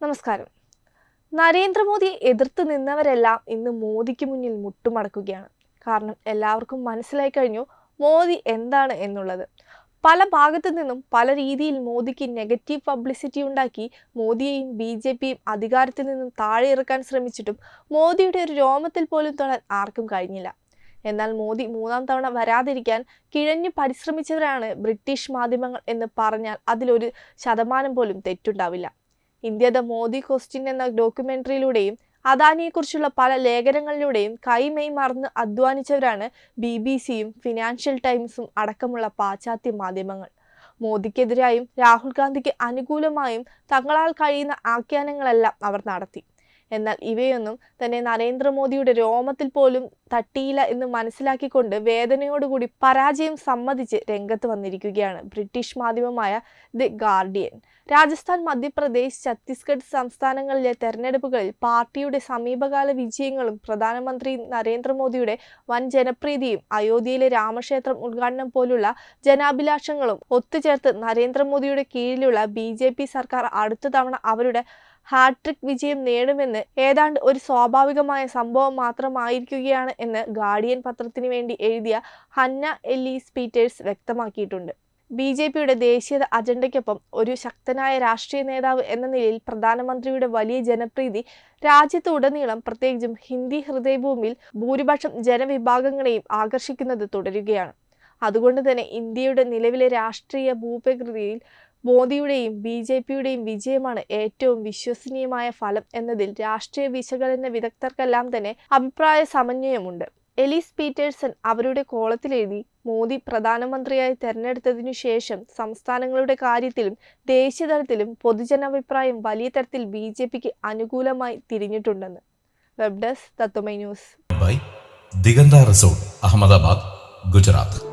നമസ്കാരം. നരേന്ദ്രമോദിയെ എതിർത്ത് നിന്നവരെല്ലാം ഇന്ന് മോദിക്ക് മുന്നിൽ മുട്ടുമടക്കുകയാണ്. കാരണം എല്ലാവർക്കും മനസ്സിലായി കഴിഞ്ഞു മോദി എന്താണ് എന്നുള്ളത്. പല ഭാഗത്തു നിന്നും പല രീതിയിൽ മോദിക്ക് നെഗറ്റീവ് പബ്ലിസിറ്റി ഉണ്ടാക്കി മോദിയെയും ബി ജെ പിയും അധികാരത്തിൽ നിന്നും താഴെ ഇറക്കാൻ ശ്രമിച്ചിട്ടും മോദിയുടെ ഒരു രോമത്തിൽ പോലും തൊടാൻ ആർക്കും കഴിഞ്ഞില്ല. എന്നാൽ മോദി മൂന്നാം തവണ വരാതിരിക്കാൻ കിഴഞ്ഞു പരിശ്രമിച്ചവരാണ് ബ്രിട്ടീഷ് മാധ്യമങ്ങൾ എന്ന് പറഞ്ഞാൽ അതിലൊരു ശതമാനം പോലും തെറ്റുണ്ടാവില്ല. ഇന്ത്യ ദ മോദി ക്വസ്റ്റ്യൻ എന്ന ഡോക്യുമെന്ററിയിലൂടെയും അദാനിയെക്കുറിച്ചുള്ള പല ലേഖനങ്ങളിലൂടെയും കൈമെയ് മറന്ന് അധ്വാനിച്ചവരാണ് ബി ബി സിയും ഫിനാൻഷ്യൽ ടൈംസും അടക്കമുള്ള പാശ്ചാത്യ മാധ്യമങ്ങൾ. മോദിക്കെതിരായും രാഹുൽ ഗാന്ധിക്ക് അനുകൂലമായും തങ്ങളാൽ കഴിയുന്ന ആഖ്യാനങ്ങളെല്ലാം അവർ നടത്തി. എന്നാൽ ഇവയൊന്നും തന്നെ നരേന്ദ്രമോദിയുടെ രോമത്തിൽ പോലും തട്ടിയില്ല എന്ന് മനസ്സിലാക്കിക്കൊണ്ട് വേദനയോടുകൂടി പരാജയം സമ്മതിച്ച് രംഗത്ത് വന്നിരിക്കുകയാണ് ബ്രിട്ടീഷ് മാധ്യമമായ ദി ഗാർഡിയൻ. രാജസ്ഥാൻ മധ്യപ്രദേശ് ഛത്തീസ്ഗഡ് സംസ്ഥാനങ്ങളിലെ തെരഞ്ഞെടുപ്പുകളിൽ പാർട്ടിയുടെ സമീപകാല വിജയങ്ങളും പ്രധാനമന്ത്രി നരേന്ദ്രമോദിയുടെ വൻ ജനപ്രീതിയും അയോധ്യയിലെ രാമക്ഷേത്രം ഉദ്ഘാടനം പോലുള്ള ജനാഭിലാഷങ്ങളും ഒത്തുചേർത്ത് നരേന്ദ്രമോദിയുടെ കീഴിലുള്ള ബി സർക്കാർ അടുത്ത തവണ അവരുടെ ഹാട്രിക് വിജയം നേടുമെന്ന് ഏതാണ്ട് ഒരു സ്വാഭാവികമായ സംഭവം മാത്രമായിരിക്കുകയാണ് എന്ന് ഗാർഡിയൻ പത്രത്തിന് വേണ്ടി എഴുതിയ ഹന്ന എലീസ് പീറ്റേഴ്സ് വ്യക്തമാക്കിയിട്ടുണ്ട്. ബി ജെ പിയുടെ ദേശീയത അജണ്ടയ്ക്കൊപ്പം ഒരു ശക്തനായ രാഷ്ട്രീയ നേതാവ് എന്ന നിലയിൽ പ്രധാനമന്ത്രിയുടെ വലിയ ജനപ്രീതി രാജ്യത്തുടനീളം പ്രത്യേകിച്ചും ഹിന്ദി ഹൃദയഭൂമിയിൽ ഭൂരിപക്ഷം ജനവിഭാഗങ്ങളെയും ആകർഷിക്കുന്നത് തുടരുകയാണ്. അതുകൊണ്ട് തന്നെ ഇന്ത്യയുടെ നിലവിലെ രാഷ്ട്രീയ ഭൂപ്രകൃതിയിൽ മോദിയുടെയും ബി ജെ പിയുടെയും വിജയമാണ് ഏറ്റവും വിശ്വസനീയമായ ഫലം എന്നതിൽ രാഷ്ട്രീയ വിശകലന വിദഗ്ധർക്കെല്ലാം തന്നെ അഭിപ്രായ സമന്വയമുണ്ട്. എലീസ് പീറ്റേഴ്സൺ അവരുടെ കോളത്തിലെഴുതി മോദി പ്രധാനമന്ത്രിയായി തെരഞ്ഞെടുത്തതിനു ശേഷം സംസ്ഥാനങ്ങളുടെ കാര്യത്തിലും ദേശീയതലത്തിലും പൊതുജനാഭിപ്രായം വലിയ തരത്തിൽ ബി ജെ പിക്ക് അനുകൂലമായി തിരിഞ്ഞിട്ടുണ്ടെന്ന്. Web desk Tatwamayi news. Diganta resort Ahmedabad Gujarat.